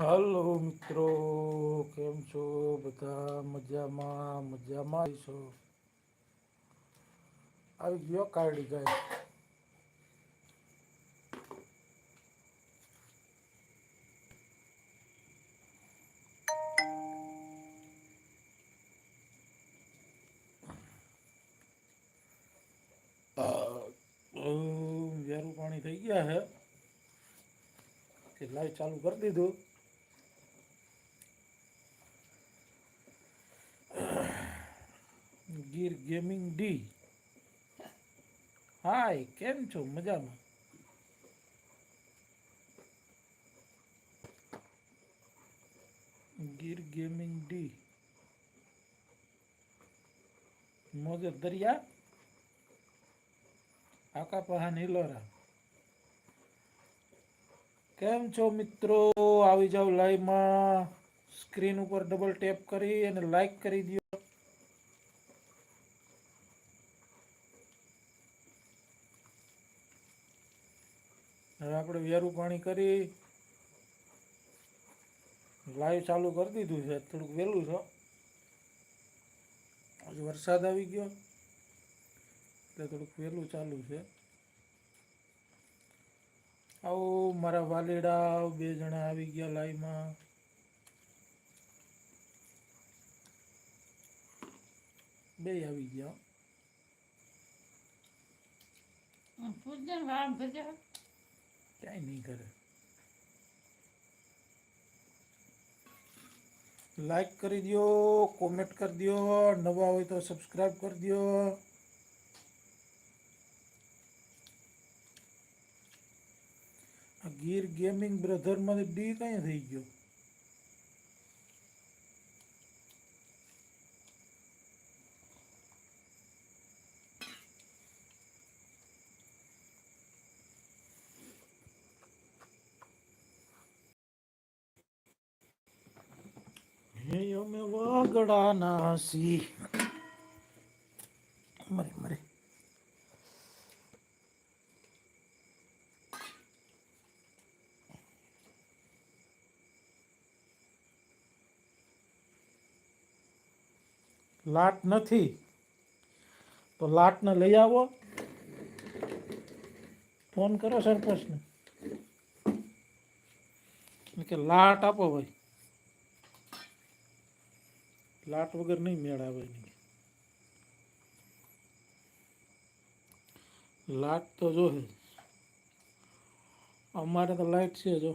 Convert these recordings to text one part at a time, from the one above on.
Hello મિત્રો, કેમ છો? બધા મજામાં મજામાં છો? આવી ગયો કારડી ગાય. વેરું પાણી થઈ ગયા હે. લાઈટ ચાલુ કરી દીધું. ગીર ગેમિંગ ડી હાય કેમ છો? મજામાં? ગીર ગેમિંગ ડી મોજર દરિયા. આકા પહા નીલોરા. કેમ છો મિત્રો? આવી જાવ લાઈવમાં સ્ક્રીન ઉપર ડબલ ટેપ કરી અને લાઈક કરી દો હવે આપણે વેરું પાણી કરી. લાઈવ ચાલુ કરી દીધું છે. થોડુંક વહેલું છે. હજુ વરસાદ આવી ગયો. એટલે થોડુંક વહેલું ચાલુ છે. આવો મારા વાલેડા બે જણા આવી ગયા લાઈવમાં. બે આવી ગયા. પૂજન વાળ ભરજો ક્યાંય નહીં કરે લાઈક કરી દો કોમેન્ટ કરી દો નવા હોય તો સબસ્ક્રાઈબ કરી દો આ ગીર ગેમિંગ બ્રધરમાંથી ડી કઈ થઈ ગયો હે અમે વાગડાના સી મરે મરે. લાટ નથી. તો લાટને લઈ આવો. ફોન કરો સરપંચને. કે લાટ આપો ભાઈ. લાટ વગર નહીં મેળ આવે એની લાટ તો જોહે અમારે તો લાઈટ છે જો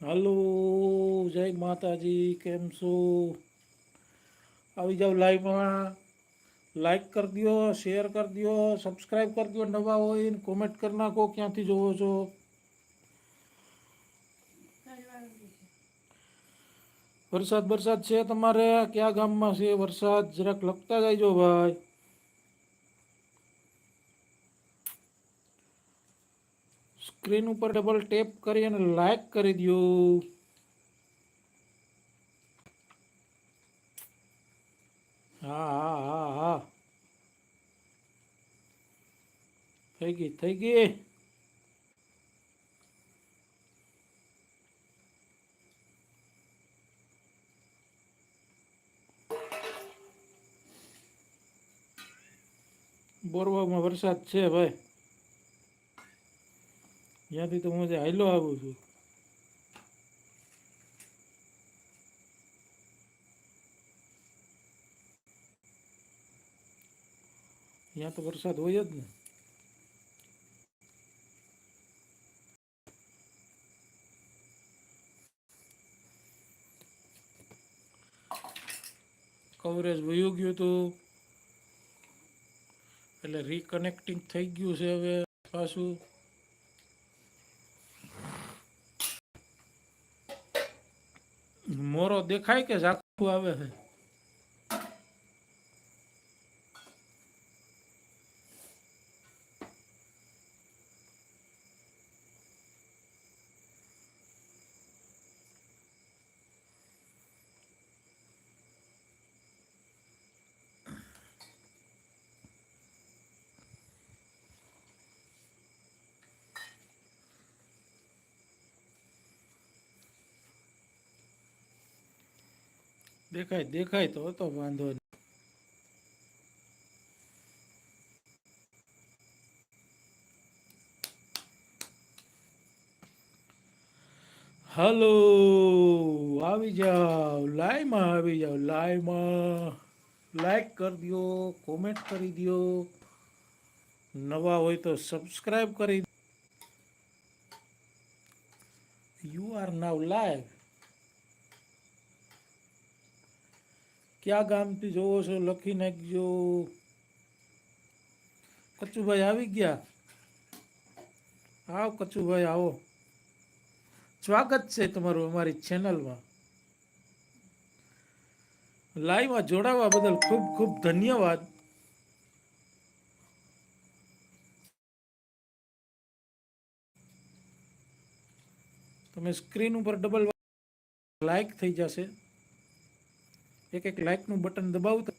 હાલો જય માતાજી કેમ છો આવી જાવ લાઈવમાં લાઈક કરી દો શેર કરી દો સબસ્ક્રાઈબ કરી દો નવા હોય ને કોમેન્ટ કરી નાખો ક્યાંથી જોવો છો વરસાદ વરસાદ છે તમારે કયા ગામમાં છે વરસાદ જરાક લખતા જાયજો ભાઈ સ્ક્રીન ઉપર ડબલ ટેપ કરી અને લાઈક કરી દો હા હા હા હા થઈ ગઈ થઈ ગઈ. બોરવામાં વરસાદ છે ભાઈ. ત્યાંથી તો હું જે હાઈલો આવું છું. ત્યાં તો વરસાદ હોય જ ને. કવરેજ વયું ગયું હતું એટલે રીકનેક્ટિંગ થઈ ગયું છે હવે પાછું? મોરો દેખાય કે ઝાખું આવે છે? દેખાય દેખાય તો હતો, વાંધો નહીં હલો, આવી જાઓ, લાઈવમાં આવી જાઓ, લાઈવમાં. લાઈક કરી દો કોમેન્ટ કરી દો નવા હોય તો સબસ્ક્રાઇબ કરી યુ આર નાવ લાઈવ ક્યાં ગામથી જોવો છો? લખી નાખજો કચુભાઈ આવી ગયા? આવો કચુભાઈ, આવો. સ્વાગત છે તમારું અમારી ચેનલમાં. લાઈવમાં જોડાવા બદલ ખૂબ ખૂબ ધન્યવાદ. તમે સ્ક્રીન ઉપર ડબલ લાઈક થઈ જશે. એક એક લાઈકનું બટન દબાવતા.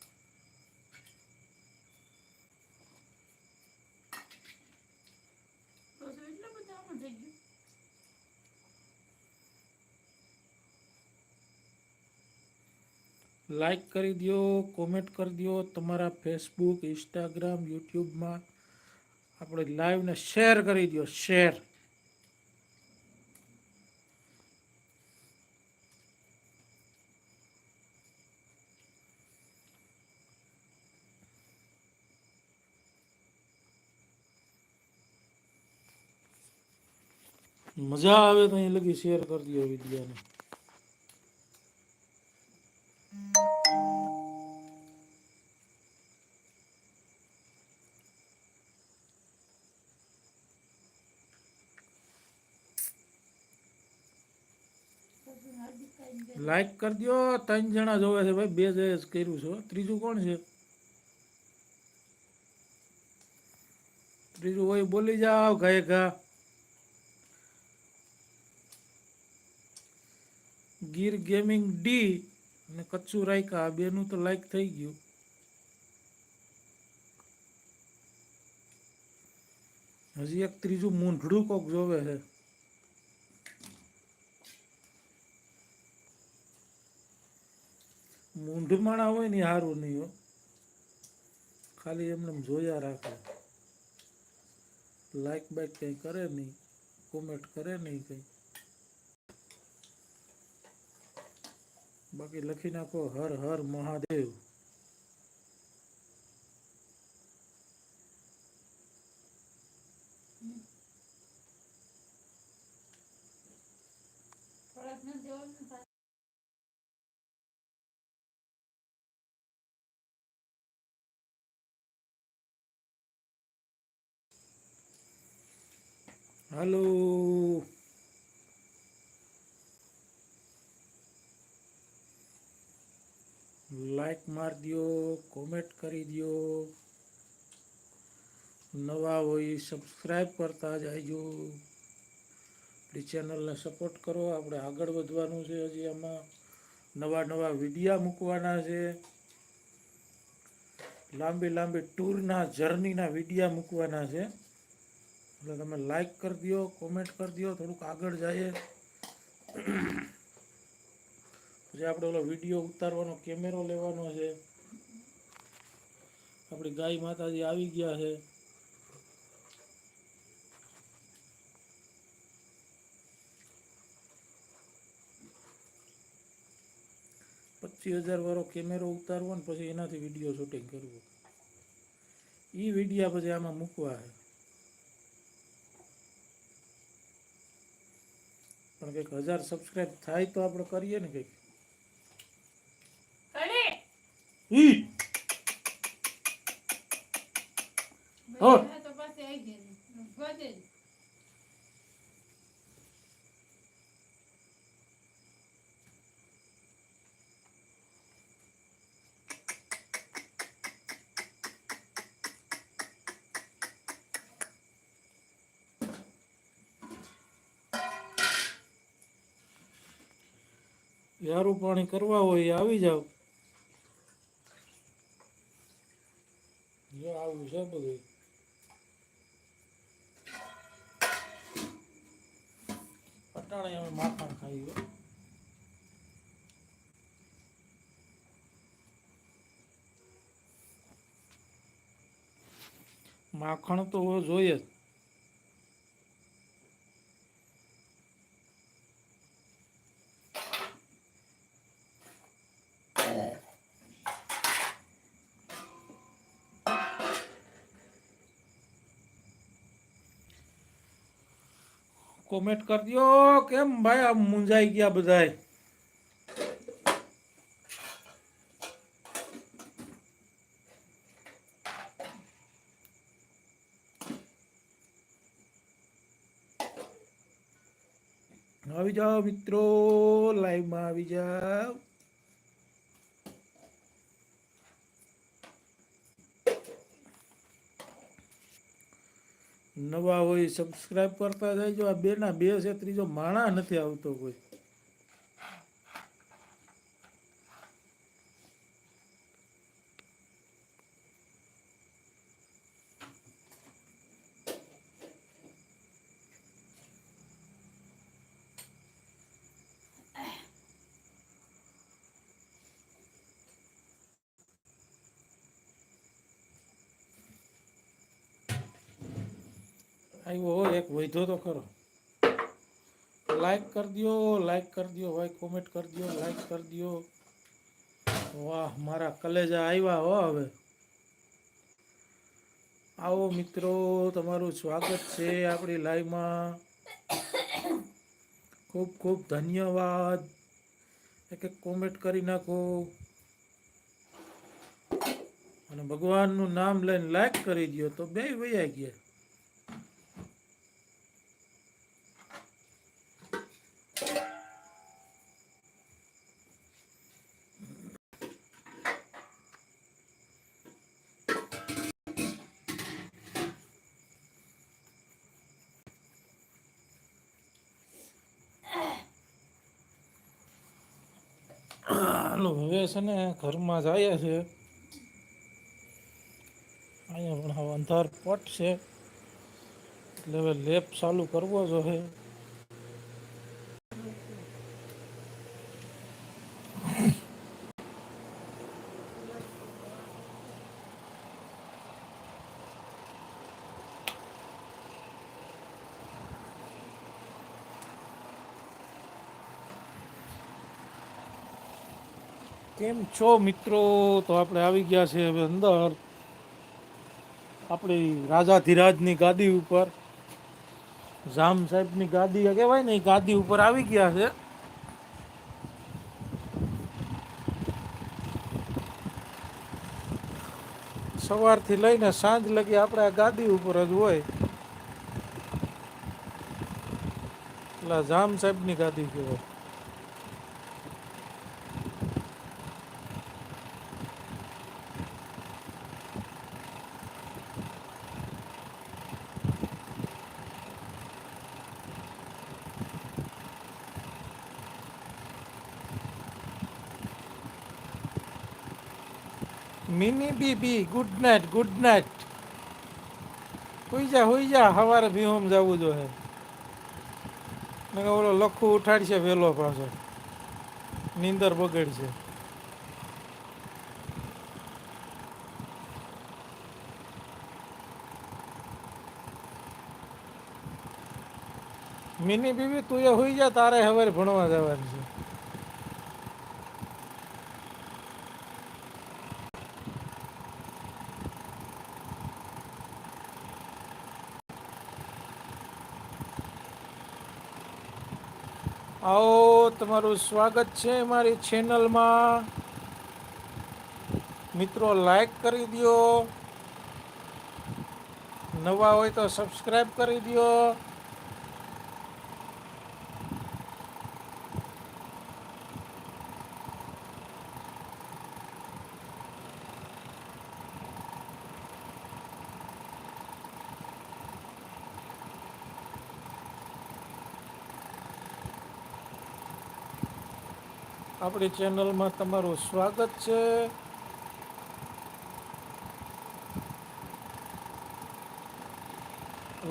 લાઈક કરી દો કોમેન્ટ કરી દો તમારા ફેસબુક ઇન્સ્ટાગ્રામ યુટ્યુબમાં આપણે લાઈવને શેર કરી દો શેર મજા આવે તો અહીં લગી શેર કરી દો બે લાઈક કરી દો ત્રણ જણા જોવે છે ભાઈ, બે જ કર્યું છે ત્રીજું કોણ છે? ત્રીજું હોય બોલી જાઓ ઘાએ ઘા. ગીર ગેમિંગ ડી અને કચ્છુ રાયકા, આ બેનું તો લાઈક થઈ ગયું. હજી એક ત્રીજું મૂંઢડું કોક જોવે છે. મૂંઢ માણા હોય ને સારું નહીં હો. ખાલી એમને જોયા રાખે. લાઈક બાઈક કંઈ કરે નહીં કોમેન્ટ કરે નહીં કંઈ. બાકી લખી નાખો હર હર મહાદેવ થોડાક નથી દેવાનું ને પાછું. હાલો લાઈક માર દો કોમેન્ટ કરી દો નવા હોય સબસ્ક્રાઈબ કરતા જાયજો. આપણી ચેનલને સપોર્ટ કરો. આપણે આગળ વધવાનું છે હજી આમાં. નવા નવા વિડીયા મૂકવાના છે. લાંબી લાંબી ટૂરના જર્નીના વિડીયા મૂકવાના છે. એટલે તમે લાઈક કરી દો કોમેન્ટ કરી દો થોડુંક આગળ જઈએ. પછી આપણે ઓલો વીડિયો ઉતારવાનો, કેમેરો લેવાનો છે. આપણી ગાય માતાજી આવી ગયા છે. પચીસ હજાર વાળો કેમેરો ઉતારવો ને પછી એનાથી વીડિયો શૂટિંગ કરવું. એ વિડીયા પછી આમાં મૂકવા છે. પણ કંઈક હજાર સબસ્ક્રાઈબ થાય તો આપણે કરીએ ને કંઈક. ઈ. હો. યારું પાણી કરવા હોય એ આવી જાવ. છે બધું પટાણે માખણ ખાઈ માખણ તો જોઈએ જ કોમેન્ટ કરી દો કેમ ભાઈ આમ મૂંઝાઈ ગયા બધાય આવી જાઓ મિત્રો લાઈવમાં આવી જાઓ. નવા હોય સબસ્ક્રાઇબ કરતા જજો આ બેના બે છે ત્રીજો માણા નથી આવતો કોઈ. આવ્યો હોય, એક વૈધો તો ખરો. લાઈક કરી દો લાઈક કરી દો ભાઈ કોમેન્ટ કરી દો લાઈક કરી દો વાહ, મારા કલેજા આવ્યા હો હવે. આવો મિત્રો, તમારું સ્વાગત છે આપણી લાઈવમાં ખૂબ ખૂબ ધન્યવાદ. એક એક કોમેન્ટ કરી નાખો. અને ભગવાનનું નામ લઈને લાઈક કરી દો તો બે વૈયા ગયા. છે ને ઘરમાં જાય છે, અહીંયા પણ અંધાર પટ છે. એટલે હવે લેપ ચાલુ કરવો જોઈએ કેમ છો મિત્રો? તો આપણે આવી ગયા છે હવે અંદર. આપણી રાજાધિરાજની ગાદી ઉપર. જામ સાહેબની ગાદી કહેવાય ને, એ ગાદી ઉપર આવી ગયા છે. સવારથી લઈને સાંજ લગી આપણે આ ગાદી ઉપર જ હોય. એટલે જામ સાહેબની ગાદી કહેવાય. મિની બીબી ગુડ નાઇટ ગુડ નાઇટ હોઈ જા હોઈ જા સવારે ભીહોમ જવું જોઈએ ને ઓલો લખું ઉઠાડશે વહેલો પાછો. નીંદર બગડશે. મિની બીબી, તું એ હોઈ જા તારે હવે ભણવા જવાનું છે. આવો, તમારું સ્વાગત છે મારી ચેનલમાં મિત્રો લાઈક કરી દો નવા હોય તો સબસ્ક્રાઈબ કરી દો આપણી ચેનલમાં તમારું સ્વાગત છે.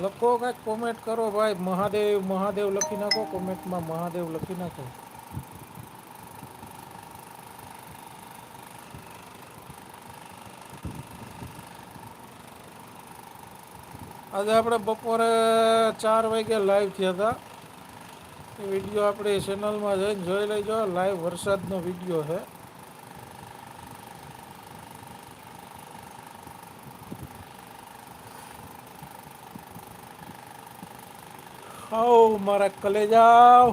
લખો કાંઈક કોમેન્ટ કરો ભાઈ. મહાદેવ મહાદેવ લખી નાખો કોમેન્ટમાં મહાદેવ લખી નાખો. આજે આપણે બપોરે ચાર વાગે લાઈવ થયા હતા. વીડિયો આપણે ચેનલમાં જઈને જોઈ લેજો. લાઈવ વરસાદનો વીડિયો છે. આવો મારા કલેજાઓ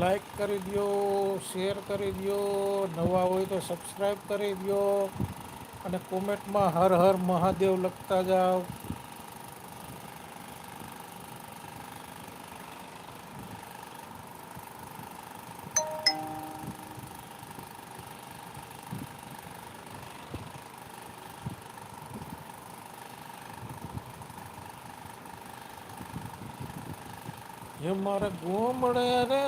લાઈક કરી દો, શેર કરી દો, નવા હોય તો સબસ્ક્રાઈબ કરી દો અને કોમેન્ટમાં હર હર મહાદેવ લખતા જાઓ. હે મારા ગોમડે રે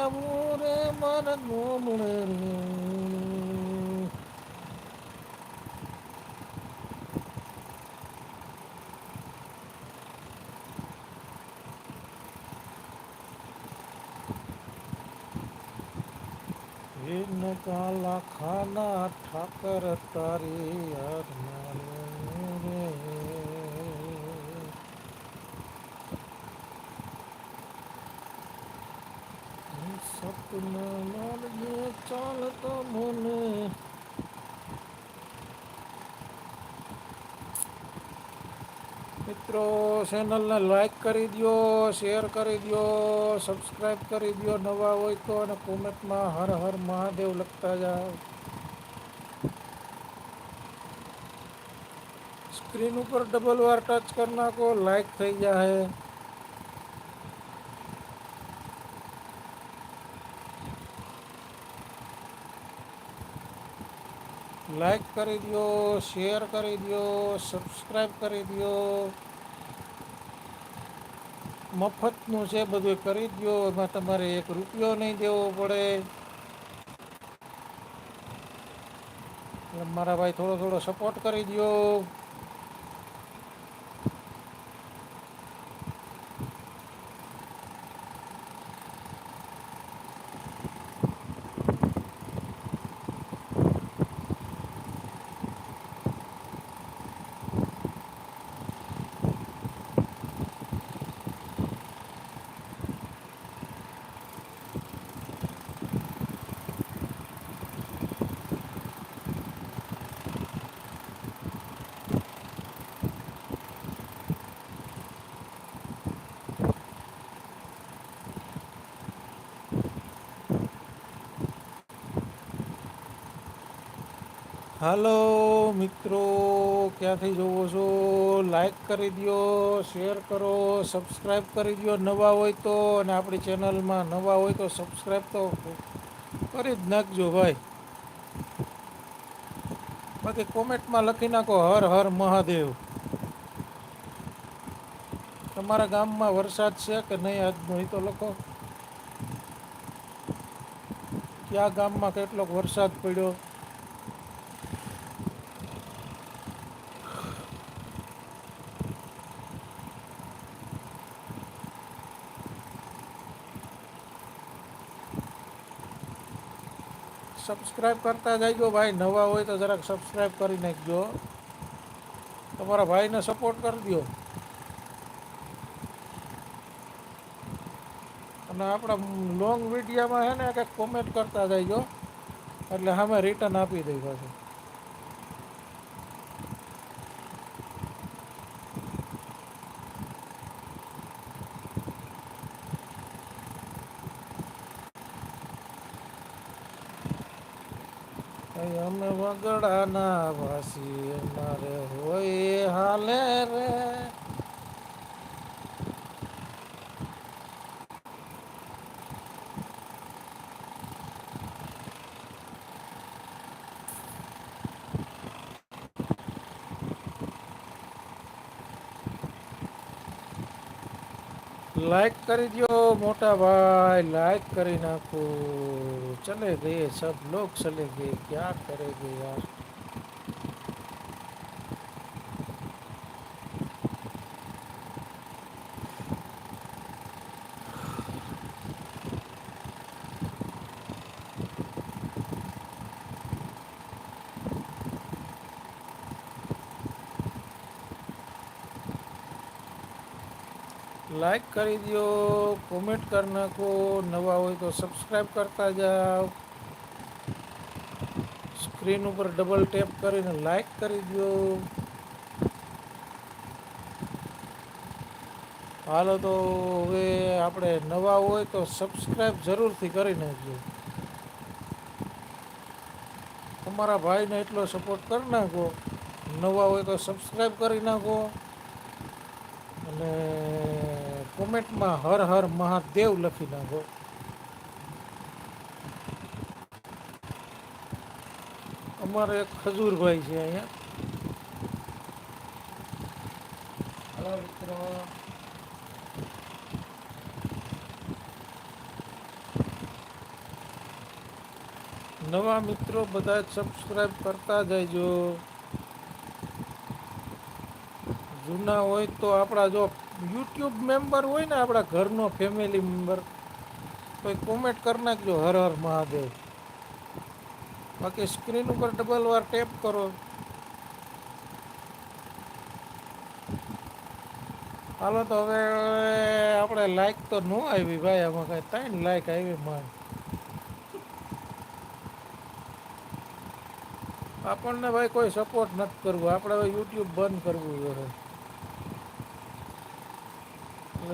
રે મારા ગોમડે રે હે ન કાલા ખાના ઠાકર તારી યાદ મારે રે સપના મારજે ચાલતો મને મિત્રો ચેનલને લાઈક કરી દો શેર કરી દો સબસ્ક્રાઈબ કરી દો નવા હોય તો અને કોમેન્ટમાં હર હર મહાદેવ લખતા જાઓ. સ્ક્રીન ઉપર ડબલ વાર ટચ કરી નાખો લાઈક થઈ જાય લાઈક કરી દો, શેર કરી દો, સબસ્ક્રાઈબ કરી દો. મફતનું છે બધું કરી દો, એમાં તમારે એક રૂપિયો નહીં દેવો પડે. એટલે મારા ભાઈ થોડો થોડો સપોર્ટ કરી દો. હાલો મિત્રો, ક્યાંથી જોવો છો? લાઈક કરી દો શેર કરો સબસ્ક્રાઈબ કરી દો નવા હોય તો અને આપણી ચેનલમાં નવા હોય તો સબસ્ક્રાઈબ તો કરી જ નાખજો ભાઈ. બાકી કોમેન્ટમાં લખી નાખો, હર હર મહાદેવ. તમારા ગામમાં વરસાદ છે કે નહીં આજનો એ તો લખો. કયા ગામમાં કેટલોક વરસાદ પડ્યો? સબસ્ક્રાઈબ કરતા જજો ભાઈ નવા હોય તો જરાક સબસ્ક્રાઈબ કરી નાખજો. તમારા ભાઈને સપોર્ટ કરી દો અને આપણા લોંગ વિડીયામાં છે ને, કંઈક કોમેન્ટ કરતા જાયજો. એટલે સામે રિટર્ન આપી દઈ પાછું અહીં અમે વગડાના વાસી મારે હોય હાલે રે. લાઈક કરી દો મોટા ભાઈ લાઈક કરી નાખો. ચલે ગયે સબ લોગ ચલે ગયે ક્યાં કરેગે યાર? લાઈક કરી દો કોમેન્ટ કરી નાખો, નવા હોય તો સબસ્ક્રાઈબ કરતા જાઓ. સ્ક્રીન ઉપર ડબલ ટેપ કરીને લાઈક કરી દો હાલો તો હવે આપણે નવા હોય તો સબસ્ક્રાઈબ જરૂરથી કરી નાખજો. તમારા ભાઈને એટલો સપોર્ટ કરી નાખો. નવા હોય તો સબસ્ક્રાઈબ કરી નાખો. અને કોમેન્ટમાં હર હર મહાદેવ લખી નાખો. અમારે એક ખજૂરભાઈ છે અહીંયા. હલો મિત્રો. નવા મિત્રો બધા સબસ્ક્રાઈબ કરતા જજો જૂના હોય તો આપણા જો યુટ્યુબ મેમ્બર હોય ને આપણા ઘરનો ફેમિલી મેમ્બર તો કોમેન્ટ કરી નાખજો હર હર મહાદેવ. બાકી સ્ક્રીન ઉપર ડબલ વાર ટેપ કરો. હાલો તો હવે આપણે લાઈક તો ન આવી ભાઈ, આમાં કાંઈ ત્રણ લાઈક આવી મારે. આપણને ભાઈ કોઈ સપોર્ટ નથી કરવું. આપણે હવે યુટ્યુબ બંધ કરવું જોઈએ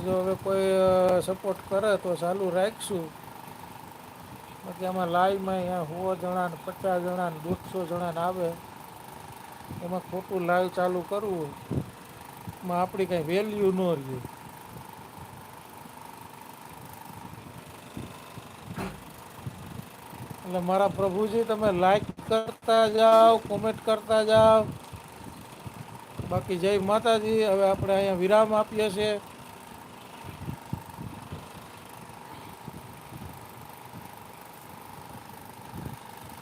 જો હવે કોઈ સપોર્ટ કરે તો ચાલુ રાખશું. બાકી આમાં લાઈવમાં અહીંયા સો જણા ને પચાસ જણા ને દોઢસો જણા ને આવે. એમાં ખોટું લાઈવ ચાલુ કરવું, એમાં આપણી કાંઈ વેલ્યુ ન રહ્યું એટલે મારા પ્રભુજી, તમે લાઈક કરતા જાઓ કોમેન્ટ કરતા જાઓ. બાકી જય માતાજી, હવે આપણે અહીંયા વિરામ આપીએ છીએ.